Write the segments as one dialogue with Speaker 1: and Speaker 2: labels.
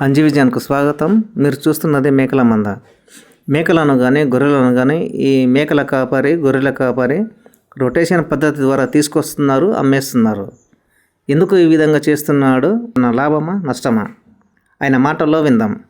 Speaker 1: అంజీవిజన్కు స్వాగతం. మీరు చూస్తున్నది మేకల మంద మేకలను కానీ గొర్రెలను కానీ ఈ మేకల కాపరి గొర్రెల కాపరి రొటేషన్ పద్ధతి ద్వారా తీసుకొస్తున్నారు అమ్మేస్తున్నారు. ఎందుకు ఈ విధంగా చేస్తున్నాడు? నా లాభమా? నష్టమా? ఆయన మాటల్లో విందాం.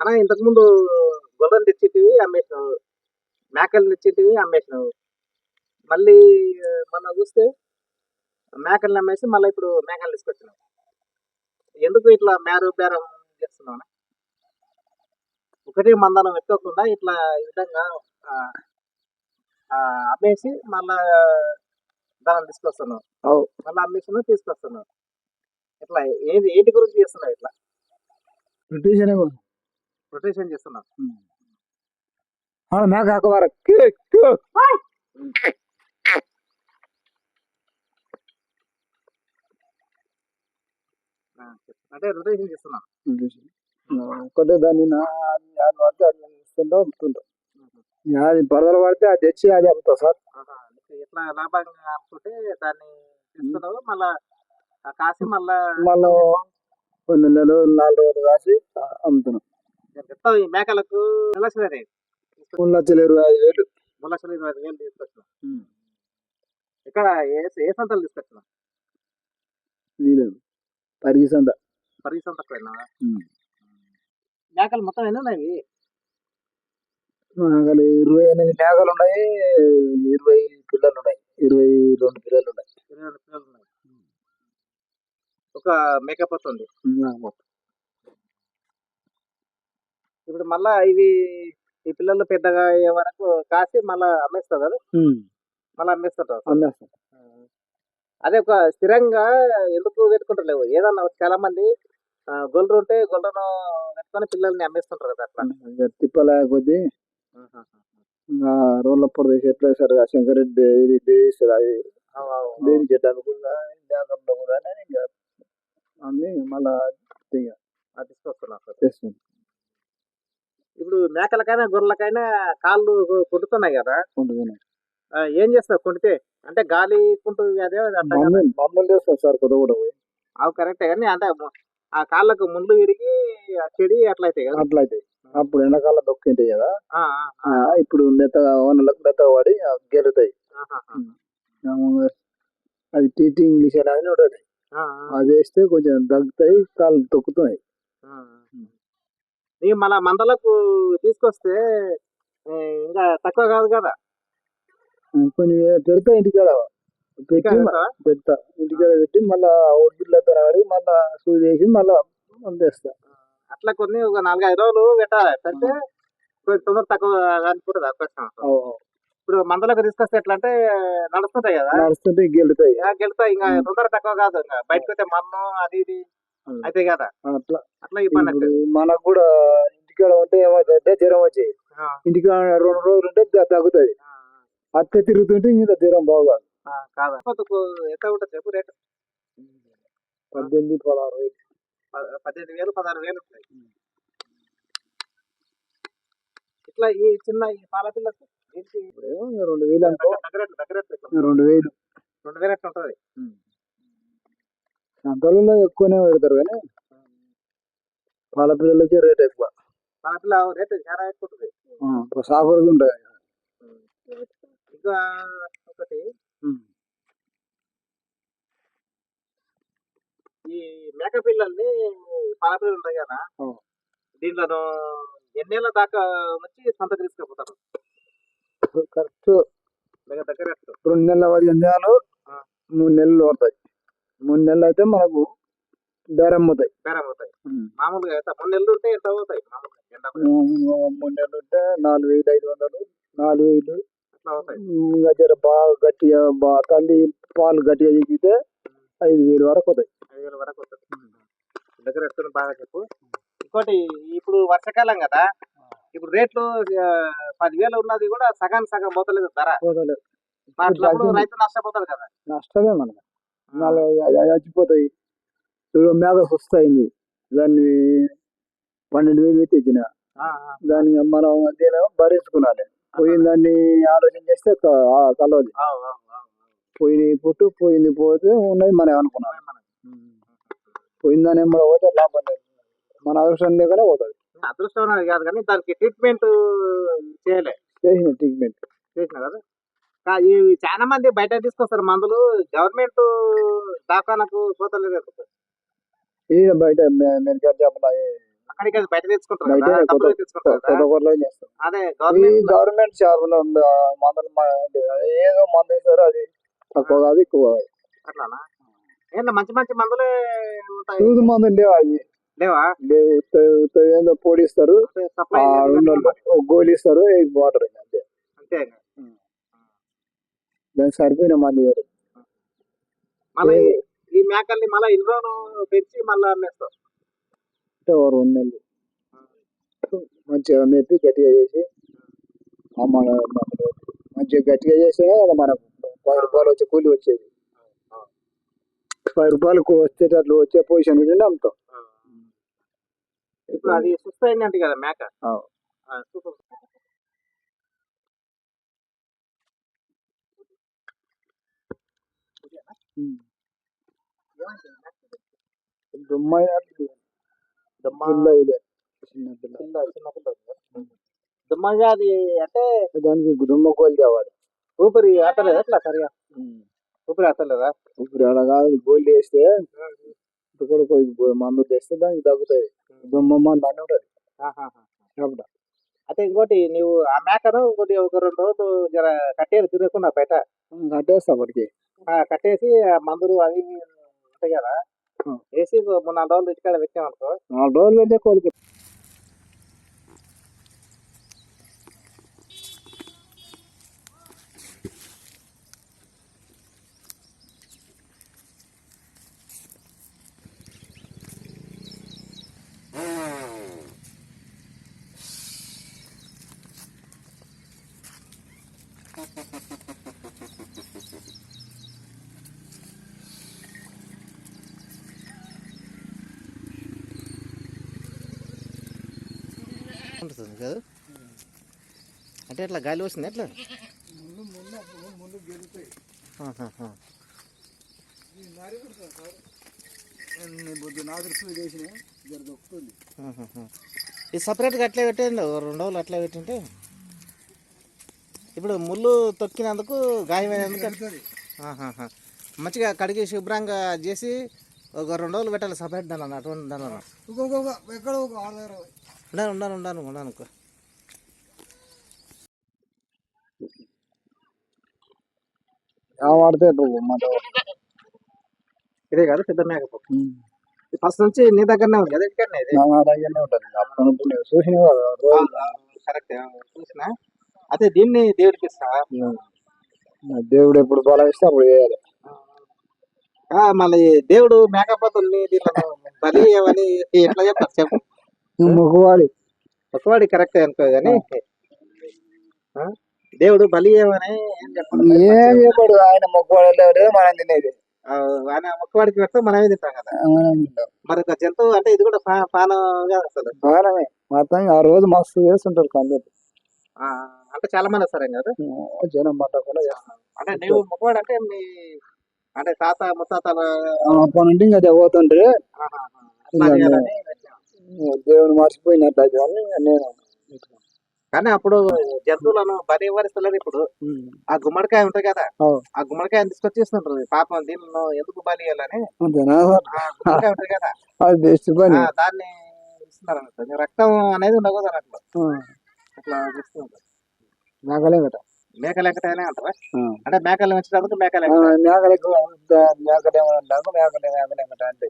Speaker 2: అన్నా ఇంతకుముందు గొర్రెలు తెచ్చేటివి అమ్మేసినావు. మేకలు తెచ్చేటివి అమ్మేసినావు. మళ్ళీ మొన్న చూస్తే మేకల్ని అమ్మేసి మళ్ళీ ఇప్పుడు మేకలు తీసుకొచ్చినావు. ఎందుకు ఇట్లా మేరు బేరం చేస్తున్నావు? ఒకటే మందనం ఎక్కకుండా ఇట్లా ఈ విధంగా అమ్మేసి మళ్ళా దానం తీసుకొస్తున్నావు. మళ్ళీ అమ్మేసి తీసుకొస్తున్నావు. ఇట్లా ఏది ఏంటి గురించి చేస్తున్నావు ఇట్లా?
Speaker 3: బ్రిటిష్
Speaker 2: ప్రొటెక్షన్
Speaker 3: చేస్తున్నారు మేఘ
Speaker 2: అఖబార్ అంటే రొటేషన్ చేస్తున్నాం.
Speaker 3: ఒకటే దాన్ని యాది అది ఇస్తుంటా అమ్ముతుంటాం యాది పరదలు పడితే అది తెచ్చి అది అమ్ముతా సార్.
Speaker 2: ఇట్లా లాభంగా అమ్ముకుంటే దాన్ని తీసుకున్నావు మళ్ళా కాసి మళ్ళా
Speaker 3: మళ్ళా కొన్ని నెలలు నాలుగు రోజులు కాసి అమ్ముతున్నాం.
Speaker 2: ఈ మేకలకు మూడు లక్షలు రేట్
Speaker 3: మూడు లక్షలు ఇరవై ఐదు వేలు.
Speaker 2: మూడు లక్షలు ఇరవై ఐదు వేలు తీసుకొచ్చినావు ఇక్కడ ఏ ఏ సంతలు పరిగి సంతకు పోయినావా మేకలు మొత్తం ఎన్ని ఉన్నాయి
Speaker 3: మేకలు ఇరవై ఎనిమిది మేకలు ఉన్నాయి ఇరవై పిల్లలు ఉన్నాయి ఇరవై రెండు పిల్లలు ఉన్నాయి.
Speaker 2: ఇరవై రెండు పిల్లలు ఉన్నాయి. ఒక మేకప్ వస్తుంది. ఇప్పుడు మళ్ళా ఇవి ఈ పిల్లలు పెద్దగా అయ్యే వరకు కాసి మళ్ళా అమ్మేస్తావు కదా? మళ్ళీ అమ్మేస్తుంటావు
Speaker 3: అమ్మేస్తాం.
Speaker 2: అదే ఒక స్థిరంగా ఎందుకు పెట్టుకుంటలేవు? ఏదన్నా చాలా మంది గొర్రెలు ఉంటే గొర్రెను పెట్టుకొని పిల్లల్ని అమ్మేస్తుంటారు కదా అట్లా?
Speaker 3: తిప్పలేకపోతే ఇంకా రోడ్ల ప్రదేశ్ ఎట్లా కదా శంకరెడ్డి ఇది వేస్తారు? అది. దేని చెట్టు అనుకుందా జాగ్రత్త కూడా అన్ని మళ్ళా
Speaker 2: సార్.
Speaker 3: చేస్తుంది
Speaker 2: ఇప్పుడు మేకలకైనా గొర్రెలకైనా కాళ్ళు కుట్టుతున్నాయి కదా. ఏం చేస్తావు కుడితే అంటే గాలి కుంటుంది అదే
Speaker 3: చేస్తాం సార్
Speaker 2: అవి కరెక్టే కానీ అంటే ఆ కాళ్ళకు ముళ్ళు విరిగి చెడి అట్లా అవుతాయి కదా.
Speaker 3: అట్లా అయితే అప్పుడు ఎండాకాలం దొక్కింటాయి కదా. ఇప్పుడు మెత్తగా ఓనర్లకు మెత్తగా పడి గెలుతాయి. అది టీటీ ఇంగ్లీష్ అని ఉంటుంది అది. వేస్తే కొంచెం తగ్గుతాయి కాళ్ళు తొక్కుతున్నాయి.
Speaker 2: నీ మన మందలకు తీసుకొస్తే ఇంకా తక్కువ కాదు కదా.
Speaker 3: కొన్ని పెడతా ఇంటికాడ. పెట్టి? పెడతా. ఇంటికాడ పెట్టి మళ్ళా ఒడ్డులతో కడిగి మళ్ళా సూది వేసి మళ్ళా
Speaker 2: అట్లా కొన్ని ఒక నాలుగైదు రోజులు పెట్టాలి. పెడితే కొంచెం తొందర తక్కువ అనుకుంటుంది అవకాశం ఇప్పుడు మందలకు తీసుకొస్తే ఎట్లా అంటే నడుస్తుంటాయి కదా.
Speaker 3: నడుస్తుంటే గెలుతాయి.
Speaker 2: గెలుతాయి. ఇంకా తొందర తక్కువ కాదు. ఇంకా బయటకు వస్తే మన్ను అది ఇది.
Speaker 3: ఉం.
Speaker 2: అయితే కదా?
Speaker 3: అట్లా.
Speaker 2: అట్లా ఇబ్బంది
Speaker 3: మనకు కూడా ఇంటికాడ ఉంటే ఏమవుతుందంటే జ్వరం వచ్చి. ఇంటికాడ రెండు రోజులు ఉంటే తగ్గుతుంది. అత్తే తిరుగుతుంటే ఇంకా జ్వరం బాగా
Speaker 2: కాదా. ఎంత ఉంటుంది చెప్పు రేటు?
Speaker 3: పద్దెనిమిది పదహారు వేలు.
Speaker 2: పద్దెనిమిది వేలు పదహారు వేలు ఉంటాయి. ఇట్లా ఈ చిన్న ఈ పాల పిల్లకు
Speaker 3: రెండు వేలు అనుకో.
Speaker 2: దగ్గర దగ్గర
Speaker 3: రెండు వేలు.
Speaker 2: రెండు వేలు ఎట్లా ఉంటుంది?
Speaker 3: సంతలలో ఎక్కువనే పెడతారు కానీ పాల పిల్లలకి రేట్ ఎక్కువ.
Speaker 2: పాల పిల్ల రేటు చాలా ఎక్కువ ఉంటుంది.
Speaker 3: సాఫర్గా ఉంటాయి.
Speaker 2: ఇంకా ఒకటి ఈ మేక పిల్లల్ని పాల పిల్లలు ఉంటాయి కదా. దీంట్లో ఎన్నేళ్ళ దాకా వచ్చి సొంత తీసుకుపోతారు?
Speaker 3: కరెక్ట్.
Speaker 2: దగ్గర?
Speaker 3: రెండు నెలల పదిహేను నెలలు?
Speaker 2: ఆ.
Speaker 3: మూడు నెలలు పడతాయి. మూడు నెలలు అయితే మనకు బేరం అవుతాయి.
Speaker 2: బేరం అవుతాయి. మామూలుగా అయితే మూడు నెలలు ఉంటే ఎంత అవుతాయి?
Speaker 3: మూడు నెలలు ఉంటే నాలుగు వేలు ఐదు వందలు నాలుగు వేలు ఇంకా జర బాగా గట్టిగా బాగా తల్లి పాలు గట్టిగా దిగితే ఐదు వేలు వరకు అవుతాయి.
Speaker 2: ఐదు వేల వరకు వస్తుంది దగ్గర ఎత్తున బాగా చెప్పు. ఇంకోటి ఇప్పుడు వర్షాకాలం కదా ఇప్పుడు రేట్లు పదివేలు ఉన్నది కూడా సగం సగం పోతలేదు ధర.
Speaker 3: పోతలేదు.
Speaker 2: రైతు నష్టపోతాడు కదా.
Speaker 3: నష్టమే మనకు. చచ్చిపోతాయి చూడు మేఘ సుస్తయింది దాన్ని పన్నెండు వేలు పెట్టి ఇచ్చిన. దాన్ని మనం దీని భరించుకున్నాలి పోయిన దాన్ని ఆలోచన చేస్తే కలవదు పోయిన పుట్టు పోయింది పోతే ఉన్నది మనం అనుకున్నాం. పోయిన ఏమో పోతే లాభం లేదు. మన అదృష్టం లేకనే పోతుంది.
Speaker 2: అదృష్టం అనేది కాదు కానీ దానికి ట్రీట్మెంట్ చేయలే.
Speaker 3: చేసిన ట్రీట్మెంట్
Speaker 2: చేసిన కదా? చాలా మంది బయట తీసుకొస్తారు మందులు. గవర్నమెంట్ దాకానకు పోతలేదు
Speaker 3: ఈ బయట మెడికల్ షాపులో
Speaker 2: అక్కడికి బయట తెచ్చుకుంటారు అదే గవర్నమెంట్
Speaker 3: గవర్నమెంట్ షాపులో మందులు ఏదో మందు ఇస్తారు అది తక్కువ కాదు ఎక్కువ
Speaker 2: అట్లానా? ఏంటో మంచి మంచి మందులే ఉంటాయి.
Speaker 3: సూది మందులు లేవు అవి?
Speaker 2: లేవా?
Speaker 3: లేవు ఏందో పొడిస్తారు.
Speaker 2: సప్లై
Speaker 3: ఆ రెండు ఒక గోళీ ఇస్తారు వాటర్ అంతే.
Speaker 2: అంతే
Speaker 3: దానికి సరిపోయిన మంది వేరు
Speaker 2: మళ్ళీ ఈ మేకల్ని మళ్ళీ ఇన్ని రోజులు పెంచి మళ్ళీ అమ్మేస్తాం
Speaker 3: అంటే ఓ రెండు నెలలు. మంచిగా మెప్పి గట్టిగా చేసి అమ్మ మంచిగా గట్టిగా చేస్తేనే కదా మనకు పది రూపాయలు వచ్చే కూలి వచ్చేది. పది రూపాయలకు వచ్చేటట్లు వచ్చే పొజిషన్ ఉంటే అమ్ముతాం.
Speaker 2: ఇప్పుడు అది సుస్థ అయిందంట కదా మేక
Speaker 3: అవు.
Speaker 2: ఆ, సూపర్.
Speaker 3: దుమ్మైన
Speaker 2: దుమ్మ
Speaker 3: పిల్ల ఇదే చిన్న పిల్ల
Speaker 2: పిల్ల చిన్న పిల్ల ఉంది కదా. దుమ్మ వ్యాధి అంటే
Speaker 3: దానికి దుమ్మ కోలి తేవాలి
Speaker 2: ఊపిరి ఆటలేదు ఎట్లా సరిగా? ఊపిరి ఆటలేదా?
Speaker 3: అలా కాదు గోల్డ్ వేస్తే కూడా పోయి మందు తెస్తే దానికి తగ్గుతాయి. దుమ్మ మందు అని ఉంటుంది.
Speaker 2: అయితే ఇంకోటి నువ్వు ఆ మేకను కొద్దిగా ఒక రెండు రోజులు జర కట్టేది తిరగకుండా బయట.
Speaker 3: కట్టేస్తా
Speaker 2: ఆ, కట్టేసి ఆ మందులు అవి ఉంటాయి కదా. వేసి మూడు నాలుగు రోజులు ఇంటికాడ పెట్టామనుకో
Speaker 3: నాలుగు రోజులు పెడితే కోలికి
Speaker 1: ఉంటుంది కదా? అంటే ఎట్లా గాలి వస్తుంది ఎట్లా. ఇది సపరేట్గా అట్లే పెట్టండి ఓ రెండు రోజులు అట్లే పెట్టింటే. ఇప్పుడు ముళ్ళు తొక్కినందుకు గాయమైనందుకు. మంచిగా కడిగి శుభ్రంగా చేసి ఒక రెండు రోజులు పెట్టాలి సపరేట్ దాని అటువంటి దాని
Speaker 3: ఎక్కడ ఒక
Speaker 1: ఉండాను ఉండాను ఉండాను ఉండాను.
Speaker 3: వాడితే మాట
Speaker 2: ఇదే కదా పెద్ద మేకపో ఫస్ట్ నుంచి నీ దగ్గరనే ఉంది కదా
Speaker 3: నా దగ్గరనే ఉంటుంది. అప్పటి నుంచి నేను చూసిన
Speaker 2: కరెక్ట్ చూసిన. అదే దీన్ని దేవుడికి ఇస్తా
Speaker 3: నా దేవుడు ఎప్పుడు బలం ఇస్తే అప్పుడు చేయాలి.
Speaker 2: ఆ, మళ్ళీ దేవుడు మేకపోతుంది దీంట్లో బలి అని ఎట్లా చెప్తారు చెప్పు.
Speaker 3: మొక్కువాలి
Speaker 2: ఒకవాడి కరెక్ట్ అనుకో కానీ ఆ? దేవుడు బలి ఏమని ఏం చెప్పండి
Speaker 3: ఆయన మొక్కువాడు మనం తినేది.
Speaker 2: ఆయన ఒక్కవాడికి పెడితే మనమే తింటాం కదా. మరి ఒక జంతువు అంటే ఇది కూడా పా- పానం కాదు అసలు
Speaker 3: బాగానే మొత్తం ఆ రోజు మస్తు చేస్తుంటారు కొందరు
Speaker 2: ఆ, అంటే చాలా మంది వస్తారు కదా?
Speaker 3: జనం పట్టకుండా చేస్తారు.
Speaker 2: అంటే నువ్వు మొక్కవాడు అంటే మీ అంటే తాత ముత్తాతల
Speaker 3: అప్పటి నుండి ఇంకా అదే దేవుని అని నేను
Speaker 2: కానీ అప్పుడు జంతువులను బలి ఇవ్వరిస్తలేదు ఇప్పుడు. ఆ గుమ్మడికాయ ఉంటుంది కదా. ఆ గుమ్మడికాయ తీసుకొచ్చి ఇస్తుంటారు పాపం దీనిలో ఎందుకు బలి ఇవ్వాలని? గుమ్మడికాయ ఉంటుంది కదా. దాన్ని ఇస్తున్నారు రక్తం అనేది ఉండకూడదు అట్లా ఇస్తున్నారు
Speaker 3: మేకలే కట
Speaker 2: మేక లెక్కటైనా అంటారా. అంటే మేకలు పెంచడానికి మేక
Speaker 3: ఆ,
Speaker 2: లెక్క
Speaker 3: మేకలకు మేకలేమంటాకు మేకలే మేకలే కట అంటే.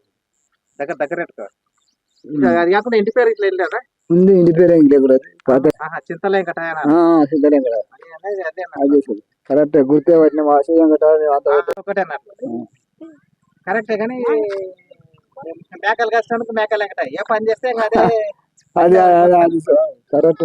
Speaker 2: దగ్గర దగ్గర పెట్టుకో ఇంకా అది కాకుండా ఇంటి పేరు ఇట్లా వెళ్ళారా
Speaker 3: ఉంది ఇంటి పేరు ఇంట్లో కూడా పాత
Speaker 2: ఆహా చింతలేం కటాయన
Speaker 3: సిద్ధలే కదా కరెక్ట్ గుర్తే పట్టిన వాసయం కట మేము అంత
Speaker 2: ఆ, ఒకటే అన్నట్లు కరెక్టే కానీ మేకలు కష్టడానికి మేకలు ఏ పని చేస్తే
Speaker 3: అది అది అది కరెక్ట్